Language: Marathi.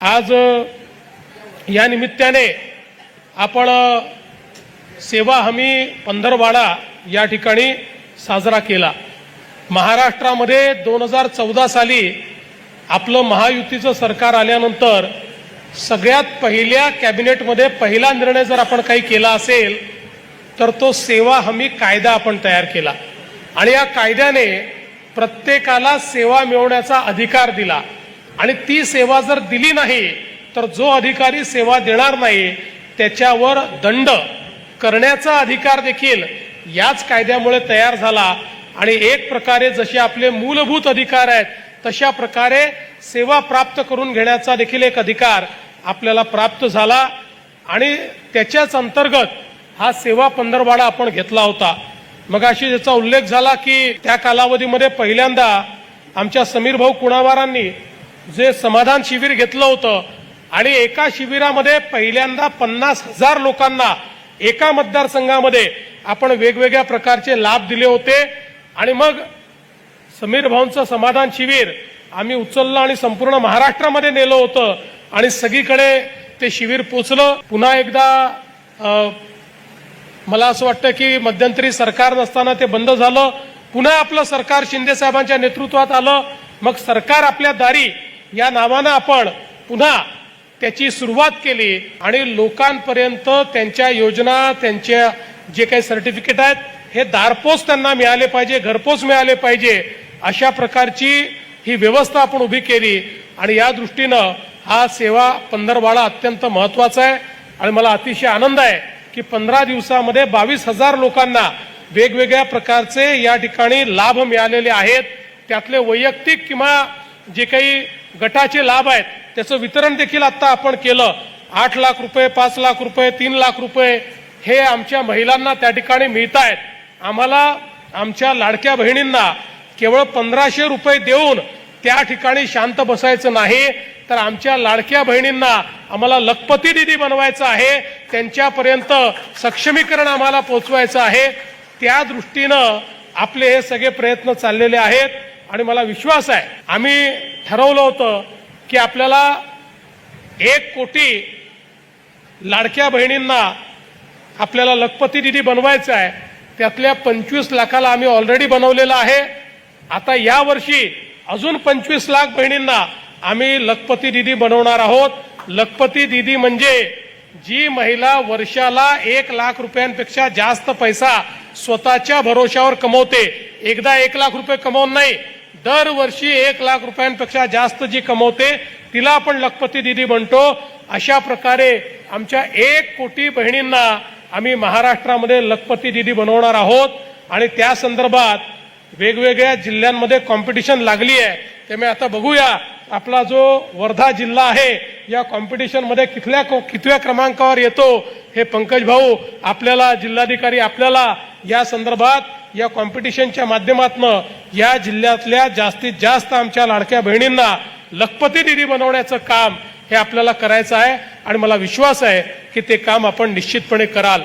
आज या निमित्ताने आपण सेवा हमी पंधरवाडा या ठिकाणी साजरा केला. महाराष्ट्रामध्ये दोन हजार चौदा साली आपलं महायुतीचं सरकार आल्यानंतर सगळ्यात पहिल्या कॅबिनेटमध्ये पहिला निर्णय जर आपण काही केला असेल तर तो सेवा हमी कायदा आपण तयार केला. आणि या कायद्याने प्रत्येकाला सेवा मिळवण्याचा अधिकार दिला. आणि ती सेवा जर दिली नाही तर जो अधिकारी सेवा देणार नाही त्याच्यावर दंड करण्याचा अधिकार देखील याच कायद्यामुळे तयार झाला. आणि एक प्रकारे जसे आपले मूलभूत अधिकार आहेत तशा प्रकारे सेवा प्राप्त करून घेण्याचा देखील एक अधिकार आपल्याला प्राप्त झाला. आणि त्याच्याच अंतर्गत हा सेवा पंधरवाडा आपण घेतला होता. मग अशी ज्याचा उल्लेख झाला की त्या कालावधीमध्ये पहिल्यांदा आमच्या समीर भाऊ कुणावारांनी जे समाधान शिबिर घेतलं होतं आणि एका शिबिरामध्ये पहिल्यांदा पन्नास हजार लोकांना एका मतदारसंघामध्ये आपण वेगवेगळ्या प्रकारचे लाभ दिले होते. आणि मग समीर भाऊंचं समाधान शिबिर आम्ही उचललं आणि संपूर्ण महाराष्ट्रामध्ये नेलं होतं. आणि सगळीकडे ते शिबिर पोचलं. पुन्हा एकदा मला असं वाटतं की मध्यंतरी सरकार नसताना ते बंद झालं. पुन्हा आपलं सरकार शिंदे साहेबांच्या नेतृत्वात आलं. मग सरकार आपल्या दारी या नावानं आपण पुन्हा त्याची सुरुवात केली आणि लोकांपर्यंत त्यांच्या योजना त्यांच्या जे काही सर्टिफिकेट आहेत हे दारपोच त्यांना मिळाले पाहिजे घरपोच मिळाले पाहिजे अशा प्रकारची ही व्यवस्था आपण उभी केली. आणि या दृष्टीनं हा सेवा पंधरवाडा अत्यंत महत्त्वाचा आहे. आणि मला अतिशय आनंद आहे की पंधरा दिवसामध्ये बावीस हजार लोकांना वेगवेगळ्या प्रकारचे या ठिकाणी लाभ मिळालेले आहेत. त्यातले वैयक्तिक किंवा जे काही गटाचे लाभ आहेत. त्याचं वितरण देखील आता आपण केलं. आठ लाख रुपये पाच लाख रुपये तीन लाख रुपये हे आमच्या महिलांना त्या ठिकाणी मिळत आहेत. आम्हाला आमच्या लाडक्या बहिणींना केवळ पंधराशे रुपये देऊन त्या ठिकाणी शांत बसायचं नाही. तर आमच्या लाडक्या बहिणींना आम्हाला लखपती दिदी बनवायचं आहे. त्यांच्यापर्यंत सक्षमीकरण आम्हाला पोचवायचं आहे. त्या दृष्टीनं आपले हे सगळे प्रयत्न चाललेले आहेत. आणि मला विश्वास आहे आम्ही ठरवलं होतं की आपल्याला एक कोटी लाडक्या बहिणींना आपल्याला लखपती दिदी बनवायचं आहे. त्यातल्या पंचवीस लाखाला आम्ही ऑलरेडी बनवलेलं आहे. आता या वर्षी अजून पंचवीस लाख बहिणींना आम्ही लखपती दिदी बनवणार आहोत. लखपती दिदी म्हणजे जी महिला वर्षाला एक लाख रुपयांपेक्षा जास्त पैसा स्वतःच्या भरोशावर कमवते. एकदा एक लाख रुपये कमवून नाही दरवर्षी एक लाख रुपयांपेक्षा जास्त जी कमवते तिला आपण लखपती दिदी म्हणतो. अशा प्रकारे आमच्या एक कोटी बहिणींना आम्ही महाराष्ट्रामध्ये लखपती दिदी बनवणार आहोत. आणि त्या संदर्भात वेगवेगळ्या जिल्ह्यांमध्ये कॉम्पिटिशन लागली आहे. त्यामुळे आता बघूया. आपला जो वर्धा जिल्हा आहे या कॉम्पिटिशनमध्ये कितल्या कितव्या क्रमांकावर येतो हे पंकज भाऊ आपल्याला जिल्हाधिकारी आपल्याला या संदर्भात या कॉम्पिटिशनच्या माध्यमातून या जिल्ह्यातल्या जास्तीत जास्त आमच्या लाडक्या बहिणींना लखपती निधी बनवण्याचं काम हे आपल्याला करायचं आहे. आणि मला विश्वास आहे की ते काम आपण निश्चितपणे कराल.